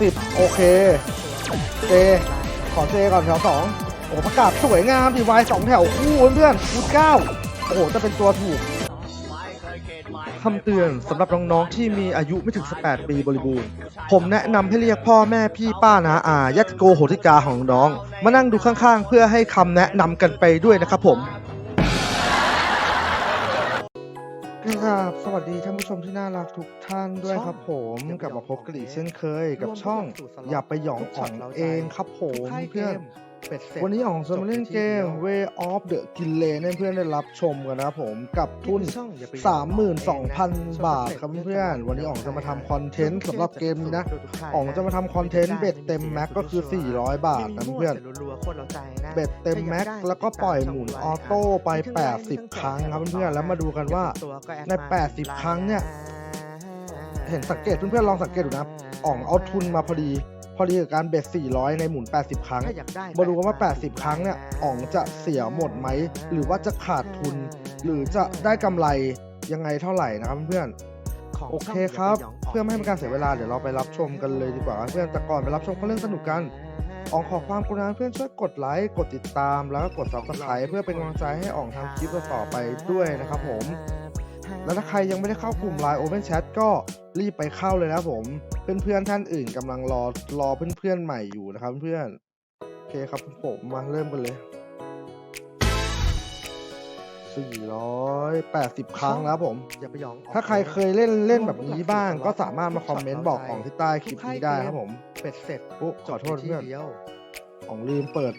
สิบโอเค เจ ขอเจก่อนแถวสองโอ้ประกาศสวยงามดีวายสองแถวคู่เพื่อนคูณเก้าโอ้โหจะเป็นตัวถูกคำเตือนสำหรับน้องๆที่มีอายุไม่ถึง 18 ปีบริบูรณ์ ผมแนะนำให้เรียกพ่อแม่พี่ป้านาอาญาติโกโหติกาของน้อง มานั่งดูข้างๆ เพื่อให้คำแนะนำกันไปด้วยนะครับผม สวัสดีท่านผู้ชมที่น่ารักทุกท่านด้วยครับผมกลับมาพบกันอีกเช่นเคย กับช่องอย่าไปหยองของเองครับผมเพื่อนวันนี้อ๋องจะมาเล่นเกม Way of the g i l l e ให้เพื่อนได้รับชมกันนะครับผมกับทุน 32,000 บาทครับเพื่อนวันนี้อ๋องจะมาทำคอนเทนต์สำหรับเกมนี้นะอ๋องจะมาทำคอนเทนต์เบ็ดเต็มแม็กก็คือ 400 บาทนะเพื่อน เบ็ดเต็มแม็กแล้วก็ปล่อยหมุนออโต้ไป 80 ครั้งครับเพื่อนๆแล้วมาดูกันว่าใน 80 ครั้งเนี่ย เห็นสังเกตเพื่อนๆลองสังเกตดูนะครับอ่องเอาทุนมาพอดี พอดีกับการเบ็ด 400 ในหมุน 80 ครั้ง มาดูกันว่า 80 ครั้งเนี่ยอ่องจะเสียหมดไหม หรือว่าจะขาดทุน หรือจะได้กำไรยังไงเท่าไหร่นะครับเพื่อนๆโอเคครับ เพื่อไม่ให้เป็นการเสียเวลาเดี๋ยวเราไปรับชมกันเลยดีกว่าครับเพื่อนแต่ก่อนไปรับชมก็เรื่องสนุกกัน อองขอความกรุณาเพื่อนช่วยกดไลค์กดติดตาม แล้วก็กดซับสไครต์เพื่อเป็นกำลังใจให้อ่องทำคลิปต่อไปด้วยนะครับผม แล้วถ้าใครยังไม่ได้เข้ากลุ่มไลน์ Open Chat ก็รีบไปเข้าเลยนะผม เพื่อนๆท่านอื่นกำลังรอรอเพื่อนๆใหม่อยู่นะครับเพื่อนโอเคครับผมมาเริ่มกันเลย 480 ครั้งแล้วผม อย่าไปหยองถ้าใครเคยเล่นเล่นแบบนี้บ้าง ก็สามารถมาคอมเมนต์บอกของที่ใต้คลิปนี้ได้ครับผมเป็ดเสร็จโอ้ขอโทษจบในที่เพื่อนเดียวของลืมเปิด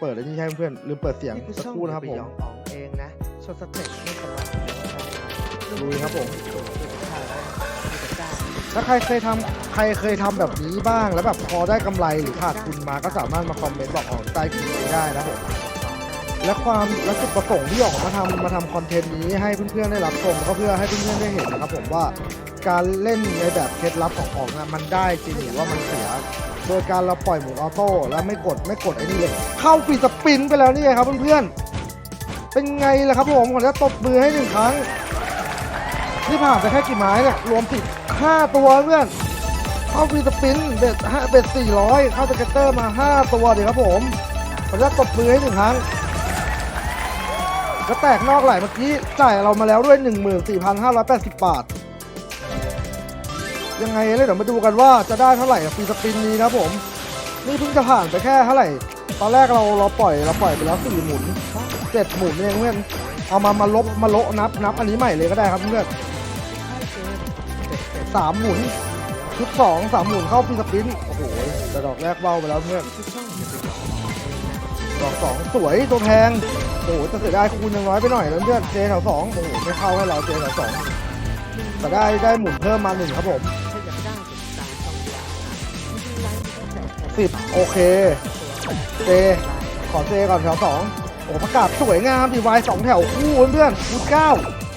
เปิดอันนี้ให้เพื่อนลืมเปิดเสียงนี่คือสักช่องครู่นะครับอย่าผไปมหยองอ๋องเองนะโชว์สเต็ปให้กับเราลุยครับผมถ้าใครเคยทำใครเคยทำแบบนี้บ้าง แล้วแบบพอได้กำไรหรือขาดทุนมาก็สามารถมาคอมเมนต์บอกออกใต้คลิปนี้ได้นะผม และความและจุดประสงค์ที่ออกมาทำมาทำคอนเทนต์นี้ให้เพื่อนๆได้รับชมก็เพื่อให้เพื่อนๆได้เห็นนะครับผมว่าการเล่นในแบบเคล็ดลับของออกนะมันได้จริงหรือว่ามันเสีย โดยการเราปล่อยหมุนออโต้แล้วไม่กดไม่กดไอ้นี่เลยเข้าฟีสปินไปแล้วนี่ไงครับเพื่อนๆเป็นไงล่ะครับผมขอจะตบมือให้หนึ่งครั้งนี่ผ่านไปแค่กี่ไม้เนี่ยรวมสิบห้าตัวเพื่อนเข้าฟีสปินเบ็ดห้าเบ็ดสี่ร้อยเข้าสเก็ตเตอร์มาห้าตัวเดี๋ยวครับผมขออนุญาตตบมือให้หนึ่งครั้ง ก็แตกนอกไหลเมื่อกี้จ่ายเรามาแล้วด้วย 14,580 บาท ยังไงเลยเดี๋ยวมาดูกันว่าจะได้เท่าไหร่ฟรีสปินนี้นะผม นี่เพิ่งจะผ่านไปแค่เท่าไหร่ ตอนแรกเราเราปล่อยเราปล่อยไปแล้วสี่หมุนเจ็ดหมุนเองเพื่อนเอามามาลบมาโละนับนับอันนี้ใหม่เลยก็ได้ครับเพื่อนสามหมุนชุดสองสามหมุนเข้าฟีสปินโอ้โหแต่ดอกแรกเบ้าไปแล้วเพื่อน ดอกสองสวยตัวแพงโอ้โหแต่เสียดายคูณยังน้อยไปหน่อยแล้วเพื่อนเจแถวสองโอ้โหไม่เข้าให้เราเจแถวสองแต่ได้ได้หมุนเพิ่มมาหนึ่งครับผมสิบโอเคเจขอเจก่อนแถวสองโอ้ประกาศสวยงามดีวายสองแถวคู่เพื่อนคูณเก้า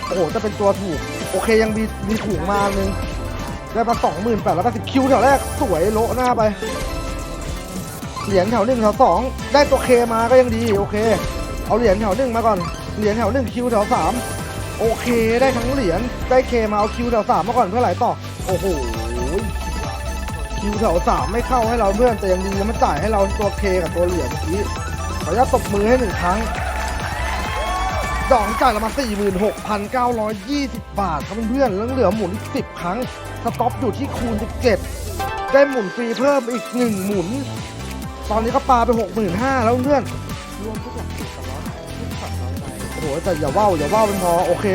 โอ้โหจะเป็นตัวถูก โอเคยังมีมีถูกมาหนึ่งได้มาสองหมื่นแปดร้อยแปดสิบคิวแถวแรกสวยโละหน้าไป เหรียญแถวหนึ่งแถวสองได้ตัวเคมาก็ยังดีโอเค เอาเหรียญแถวหนึ่งมาก่อนเหรียญแถวหนึ่งคิวแถวสามโอเคได้ทั้งเหรียญได้เคมาเอาคิวแถวสามมาก่อนเพื่อไหลต่อโอ้โหคิวแถวสามไม่เข้าให้เราเพื่อนแต่ยังดีมันจ่ายให้เราตัวเคกับตัวเหรียญเมื่อกี้ขออนุญาตตบมือให้หนึ่งครั้งดอกจ่ายเรามา 46,920 บาทครับเพื่อนๆแล้วเหลือหมุนอีก 10 ครั้ง สต็อปอยู่ที่คูณ 17 ได้หมุนฟรีเพิ่มอีก 1 หมุน ตอนนี้ก็ปลาไป65,000แล้วเพื่อนรวมทุกหลักสิบสองร้อยทุกสองร้อยโอ้โหแต่อย่าว่าวอย่าว่าวเป็นพอโอเค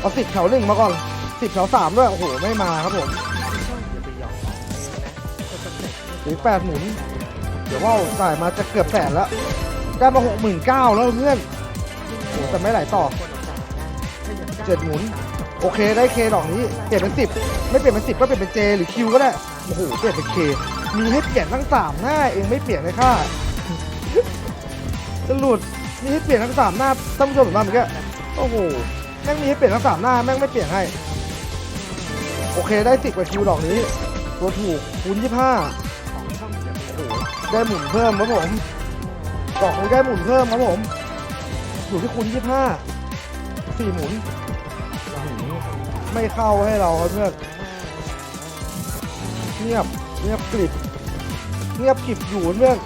เอาสิบแถวหนึ่งมาก่อนสิบแถวสามด้วยโอ้โหไม่มาครับผมหยองอ๋องเองนะโชว์สเต็ปหรือแปดหมุนเดี๋ยวว่าวจ่ายมาจะเกือบแสนแล้วได้มาหกหมื่นเก้าแล้วเพื่อนโอ้แต่ไม่ไหลต่อเจ็ดหมุนโอเคได้เคดอกนี้เปลี่ยนเป็นสิบไม่เปลี่ยนเป็นสิบก็เปลี่ยนเป็นเจหรือคิวก็ได้โอ้โหเปลี่ยนเป็นเค มีให้เปลี่ยนทั้งสามหน้าเองไม่เปลี่ยนเลยค่ะจะหลุดมีให้เปลี่ยนทั้งสามหน้าท่านผู้ชมเห็นป่ะเมื่อกี้โอ้โหแม่งมีให้เปลี่ยนทั้งสามหน้าแม่งไม่เปลี่ยนให้ โอเคได้สิบกว่าคิวดอกนี้ ตัวถูกคูณยี่ห้าของช่องอย่าไปหยองได้หมุนเพิ่มครับผมดอกนี้ได้หมุนเพิ่มครับผมอยู่ที่คูณยี่ห้าสี่หมุน ไม่เข้าให้เราครับเพื่อนเงียบ เงียบกริบเงียบกริบอยู่เพื่อน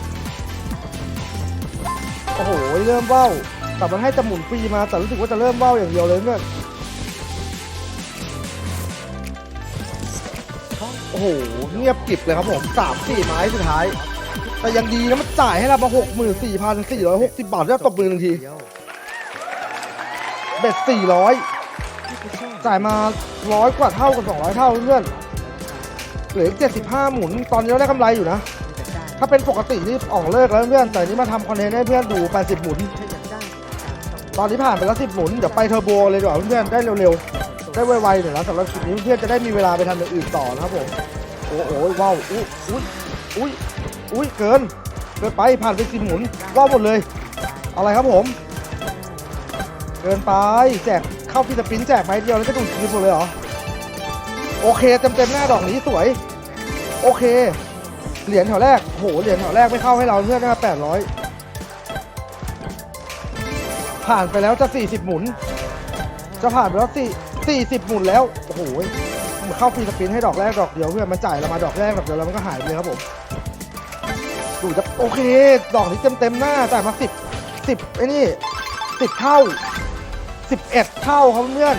โอ้โหเริ่มเบ้าแต่มันให้จะหมุนฟรีมาแต่รู้สึกว่าจะเริ่มเบ้าอย่างเดียวเลยเพื่อนโอ้โหเงียบกริบเลยครับผมสามสี่ไม้สุดท้าย แต่ยังดีนะมันจ่ายให้เรามาหกหมื่นสี่พันสี่ร้อยหกสิบบาทแล้วตบมือหนึ่งทีเบ็ดสี่ร้อยจ่ายมาร้อยกว่าเท่ากับสองร้อยเท่าเพื่อน ลือเจ็ดสิบห้าหมุน ตอนนี้เราได้กำไรอยู่นะ ถ้าเป็นปกตินี่ออกเลิกแล้วเพื่อน แต่นี่มาทำคอนเทนต์ให้เพื่อนดู 80 หมุนถ้าอยากได้ตอนนี้ผ่านไปแล้ว 10 หมุน เดี๋ยวไปเทอร์โบเลยดีกว่าเพื่อนๆได้เร็วๆ ได้ไวๆหน่อยนะสำหรับคลิปนี้เพื่อนๆจะได้มีเวลาไปทำอย่างอื่นต่อนะครับผม โอ้โหว้าว อุ้ยอุ้ยอุ้ยอุ้ยเกิน เกินไป ผ่านไปสิบหมุน ว้าวหมดเลย อะไรครับผม เกินไป แจกเข้าฟิสปินแจกไม้เดียวแล้วก็ถูกคืนหมดเลยเหรอ โอเคเต็มเต็มหน้าดอกนี้สวย โอเค เหรียญแถวแรกโหเหรียญแถวแรกไม่เข้าให้เราเพื่อนนะแปดร้อยผ่านไปแล้วจะสี่สิบหมุน จะผ่านไปแล้วสี่สี่สิบหมุนแล้วโอ้โหเข้าฟรีสปินให้ดอกแรกดอกเดียวเพื่อนมันจ่ายเรามาดอกแรกดอกเดียวแล้วมันก็หายไปเลยครับผมดูจะโอเค ดอกนี้เต็มเต็มหน้าจ่ายมาสิบสิบไอ้นี่สิบเท่าสิบเอ็ดเท่าครับเพื่อน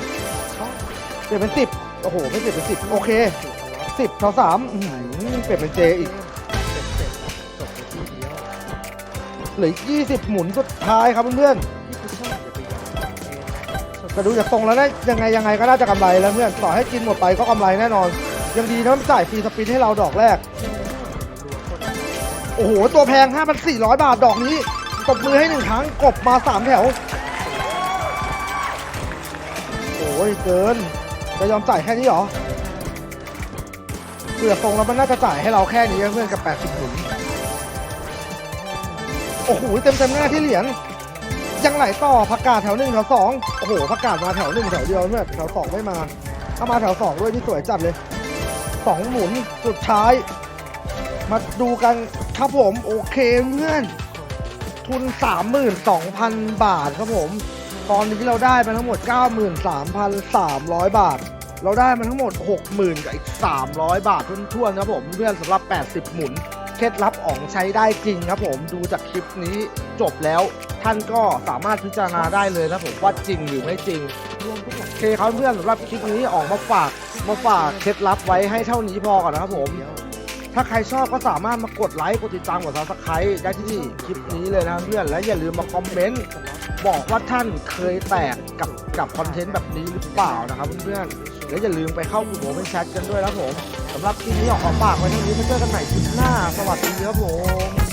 เปลี่ยนเป็นสิบ โอ้โห ไม่เปลี่ยนเป็นสิบโอเคสิบเท่าสามอื้อหือเปลี่ยนเป็นเจอีกจบในทีเดียวเหลือยี่สิบหมุนสุดท้ายครับเพื่อนนี่คือชองอย่าไปยอมเองนะๆแต่ดูจากทรงแล้วนะยังไงยังไงก็น่าจะกำไรแล้วเพื่อนต่อให้กินหมดไปก็กำไรแน่นอน ยังดีนะมันจ่ายฟรีสปินให้เราดอกแรกโอ้โห ตัวแพง 5,400 บาทดอกนี้ ตบมือให้หนึ่งครั้ง กบมา 3 แถว โอ้ย เกิน จะยอมจ่ายแค่นี้เหรอเผื่อทรงแล้วมันน่าจะจ่ายให้เราแค่นี้เพื่อนกับ 80หมุนโอ้โหเต็มเต็มหน้าที่เหรียญยังไหลต่อผักกาดแถวหนึ่งแถวสองโอ้โหผักกาดมาแถวหนึ่งแถวเดียวเพื่อแถวสองไม่มาถ้ามาแถวสองด้วยนี่สวยจัดเลยสองหมุนสุดท้าย มาดูกันครับผมโอเคเพื่อนทุน 32,000 บาทครับผม ตอนนี้เราได้มาทั้งหมด 93,300 บาท เราได้มาทั้งหมด 60,000กับอีก 300 บาททุ่วนๆครับผมเพื่อนสำหรับ 80 หมุน เคล็ดลับอ๋องใช้ได้จริงครับผมดูจากคลิปนี้จบแล้ว ท่านก็สามารถพิจารณาได้เลยนะผมว่าจริงหรือไม่จริงโอเคครับเพื่อนสำหรับคลิปนี้ออกมาฝากมาฝากเคล็ดลับไว้ให้เท่านี้พอก่อนนะครับผมถ้าใครชอบก็สามารถมากดไลค์กดติดตามกดซับสไครต์ได้ที่คลิปนี้เลยนะเพื่อนและอย่าลืมมาคอมเมนต์ บอกว่าท่านเคยแตกกับกับคอนเทนต์แบบนี้หรือเปล่านะครับเพื่อนๆ และอย่าลืมไปเข้ากลุ่มโอเป็นแชทกันด้วยนะผมสำหรับคลิปนี้ขอฝากไว้เท่านี้มาเจอกันใหม่คลิปหน้า สวัสดีครับผม